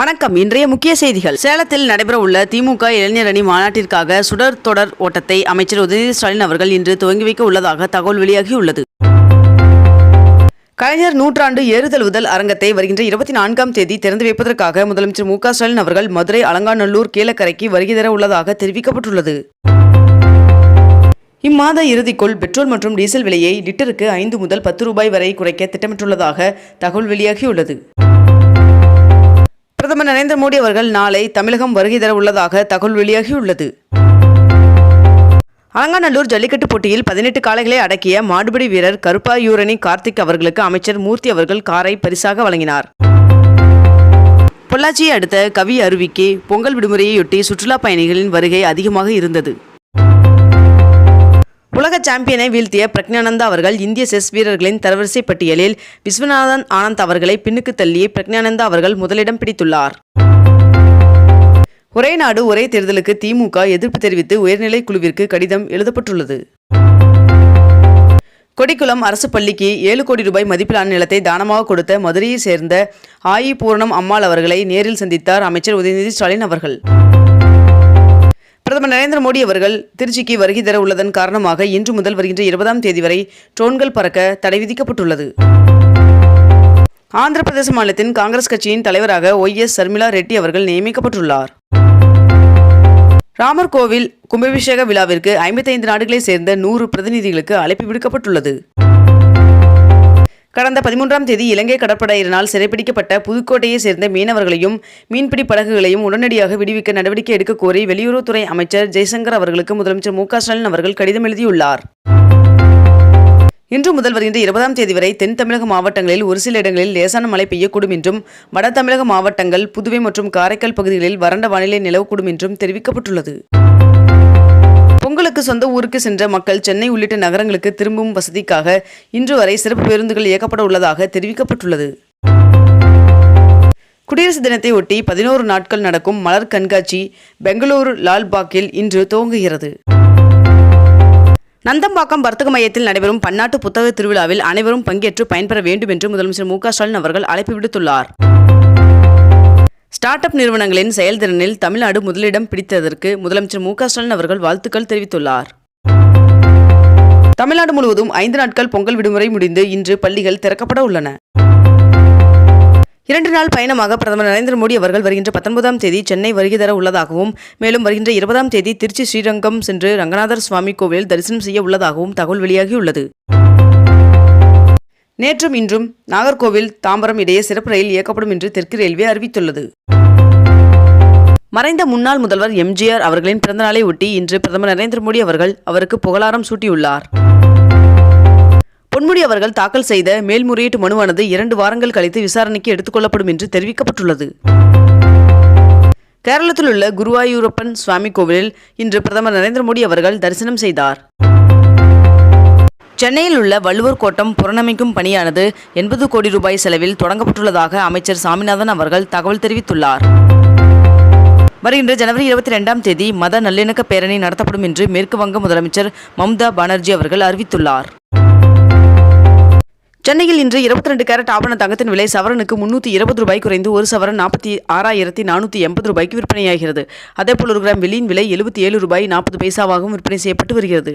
வணக்கம். இன்றைய முக்கிய செய்திகள். சேலத்தில் நடைபெறவுள்ள திமுக இளைஞர் அணி மாநாட்டிற்காக சுடர் தொடர் ஓட்டத்தை அமைச்சர் உதயநிதி ஸ்டாலின் அவர்கள் இன்று துவங்கி வைக்க உள்ளதாக தகவல் வெளியாகியுள்ளது. கலைஞர் நூற்றாண்டு ஏறுதழுவுதல் அரங்கத்தை வருகின்ற இருபத்தி நான்காம் தேதி திறந்து வைப்பதற்காக முதலமைச்சர் மு க ஸ்டாலின் அவர்கள் மதுரை அலங்காநல்லூர் கீழக்கரைக்கு வருகை தர உள்ளதாக தெரிவிக்கப்பட்டுள்ளது. இம்மாத இறுதிக்குள் பெட்ரோல் மற்றும் டீசல் விலையை லிட்டருக்கு ஐந்து முதல் பத்து ரூபாய் வரை குறைக்க திட்டமிட்டுள்ளதாக தகவல் வெளியாகியுள்ளது. பிரதமர் நரேந்திர மோடி அவர்கள் நாளை தமிழகம் வருகை தர உள்ளதாக தகவல் வெளியாகியுள்ளது. அலங்காநல்லூர் ஜல்லிக்கட்டு போட்டியில் பதினெட்டு காளைகளை அடக்கிய மாடுபிடி வீரர் கருப்பாயூரணி கார்த்திக் அவர்களுக்கு அமைச்சர் மூர்த்தி அவர்கள் காரை பரிசாக வழங்கினார். பொள்ளாச்சியை அடுத்த கவி அருவிக்கு பொங்கல் விடுமுறையையொட்டி சுற்றுலா பயணிகளின் வருகை அதிகமாக இருந்தது. உலக சாம்பியனை வீழ்த்திய பிரக்ஞானந்தா அவர்கள் இந்திய செஸ் வீரர்களின் தரவரிசை பட்டியலில் விஸ்வநாதன் ஆனந்த் அவர்களை பின்னுக்கு தள்ளி பிரக்ஞானந்தா அவர்கள் முதலிடம் பிடித்துள்ளார். ஒரே நாடு ஒரே தேர்தலுக்கு திமுக எதிர்ப்பு தெரிவித்து உயர்நிலை குழுவிற்கு கடிதம் எழுதப்பட்டுள்ளது. கொடிக்குளம் அரசு பள்ளிக்கு ஏழு கோடி ரூபாய் மதிப்பிலான நிலத்தை தானமாக கொடுத்த மதுரையை சேர்ந்த ஆயி பூரணம் அம்மாள் அவர்களை நேரில் சந்தித்தார் அமைச்சர் உதயநிதி ஸ்டாலின் அவர்கள். பிரதமர் நரேந்திர மோடி அவர்கள் திருச்சிக்கு வருகை தர உள்ளதன் காரணமாக இன்று முதல் வருகின்ற இருபதாம் தேதி வரை ட்ரோன்கள் பறக்க தடை விதிக்கப்பட்டுள்ளது. ஆந்திர பிரதேச மாநிலத்தின் காங்கிரஸ் கட்சியின் தலைவராக ஒய் எஸ் சர்மிளா ரெட்டி அவர்கள் நியமிக்கப்பட்டுள்ளார். ராமர் கோவில் கும்பாபிஷேக விழாவிற்கு ஐம்பத்தைந்து நாடுகளை சேர்ந்த நூறு பிரதிநிதிகளுக்கு அழைப்பு விடுக்கப்பட்டுள்ளது. கடந்த பதிமூன்றாம் தேதி இலங்கை கடற்படையினால் சிறைப்பிடிக்கப்பட்ட புதுக்கோட்டையைச் சேர்ந்த மீனவர்களையும் மீன்பிடி படகுகளையும் உடனடியாக விடுவிக்க நடவடிக்கை எடுக்க கோரி வெளியுறவுத்துறை அமைச்சர் ஜெய்சங்கர் அவர்களுக்கு முதலமைச்சர் மு ஸ்டாலின் அவர்கள் கடிதம் எழுதியுள்ளார். இன்று முதல் வருகின்ற இருபதாம் தேதி வரை தென் தமிழக மாவட்டங்களில் ஒரு சில இடங்களில் லேசான மழை பெய்யக்கூடும் என்றும் வட தமிழக மாவட்டங்கள் புதுவை மற்றும் காரைக்கால் பகுதிகளில் வறண்ட வானிலை நிலவக்கூடும் என்றும் தெரிவிக்கப்பட்டுள்ளது. தங்களுக்கு சொந்த ஊருக்கு சென்ற மக்கள் சென்னை உள்ளிட்ட நகரங்களுக்கு திரும்பும் வசதிக்காக இன்று வரை சிறப்பு பேருந்துகள் இயக்கப்பட உள்ளதாக தெரிவிக்கப்பட்டுள்ளது. குடியரசு தினத்தை ஒட்டி பதினோரு நாட்கள் நடக்கும் மலர் கண்காட்சி பெங்களூரு லால்பாக்கில் இன்று துவங்குகிறது. நந்தம்பாக்கம் வர்த்தக மையத்தில் நடைபெறும் பன்னாட்டு புத்தக திருவிழாவில் அனைவரும் பங்கேற்று பயன்பெற வேண்டும் என்று முதலமைச்சர் மு க ஸ்டாலின் அவர்கள் அழைப்பு விடுத்துள்ளார். ஸ்டார்ட் அப் நிறுவனங்களின் செயல்திறனில் தமிழ்நாடு முதலிடம் பிடித்ததற்கு முதலமைச்சர் மு ஸ்டாலின் அவர்கள் வாழ்த்துக்கள் தெரிவித்துள்ளார். தமிழ்நாடு முழுவதும் ஐந்து நாட்கள் பொங்கல் விடுமுறை முடிந்து இன்று பள்ளிகள் திறக்கப்பட உள்ளன. இரண்டு நாள் பயணமாக பிரதமர் நரேந்திர மோடி அவர்கள் வருகின்ற பத்தொன்பதாம் தேதி சென்னை வருகை தர உள்ளதாகவும் மேலும் வருகின்ற இருபதாம் தேதி திருச்சி ஸ்ரீரங்கம் சென்று ரங்கநாதர் சுவாமி கோவிலில் தரிசனம் செய்ய உள்ளதாகவும் தகவல் வெளியாகியுள்ளது. நேற்றும் இன்றும் நாகர்கோவில் தாம்பரம் இடையே சிறப்பு ரயில் இயக்கப்படும் என்று தெற்கு ரயில்வே அறிவித்துள்ளது. மறைந்த முன்னாள் முதல்வர் எம்ஜிஆர் அவர்களின் பிறந்தநாளை ஒட்டி இன்று பிரதமர் நரேந்திர மோடி அவர்கள் அவருக்கு புகழாரம் சூட்டியுள்ளார். பொன்முடி அவர்கள் தாக்கல் செய்த மேல்முறையீட்டு மனுவானது இரண்டு வாரங்கள் கழித்து விசாரணைக்கு எடுத்துக்கொள்ளப்படும் என்று தெரிவிக்கப்பட்டுள்ளது. கேரளத்தில் உள்ள குருவாயூரப்பன் சுவாமி கோவிலில் இன்று பிரதமர் நரேந்திர மோடி அவர்கள் தரிசனம் செய்தார். சென்னையில் உள்ள வள்ளுவர் கோட்டம் புறணமைக்கும் பணியானது எண்பது கோடி ரூபாய் செலவில் தொடங்கப்பட்டுள்ளதாக அமைச்சர் சாமிநாதன் அவர்கள் தகவல் தெரிவித்துள்ளார். வருகின்ற ஜனவரி இருபத்தி ரெண்டாம் தேதி மத நல்லிணக்க பேரணி நடத்தப்படும் என்று மேற்கு வங்க முதலமைச்சர் மம்தா பானர்ஜி அவர்கள் அறிவித்துள்ளார். சென்னையில் இன்று இருபத்தி ரெண்டு கேரட் ஆபண தங்கத்தின் விலை சவரனுக்கு முன்னூற்றி இருபது ரூபாய் குறைந்து ஒரு சவரன் நாற்பத்தி ஆறாயிரத்தி நானூற்றி எண்பது ரூபாய்க்கு விற்பனையாகிறது. அதேபோல் ஒரு கிராம் வெள்ளியின் விலை எழுபத்தி ஏழு ரூபாய் நாற்பது பைசாவாகவும் விற்பனை செய்யப்பட்டு வருகிறது.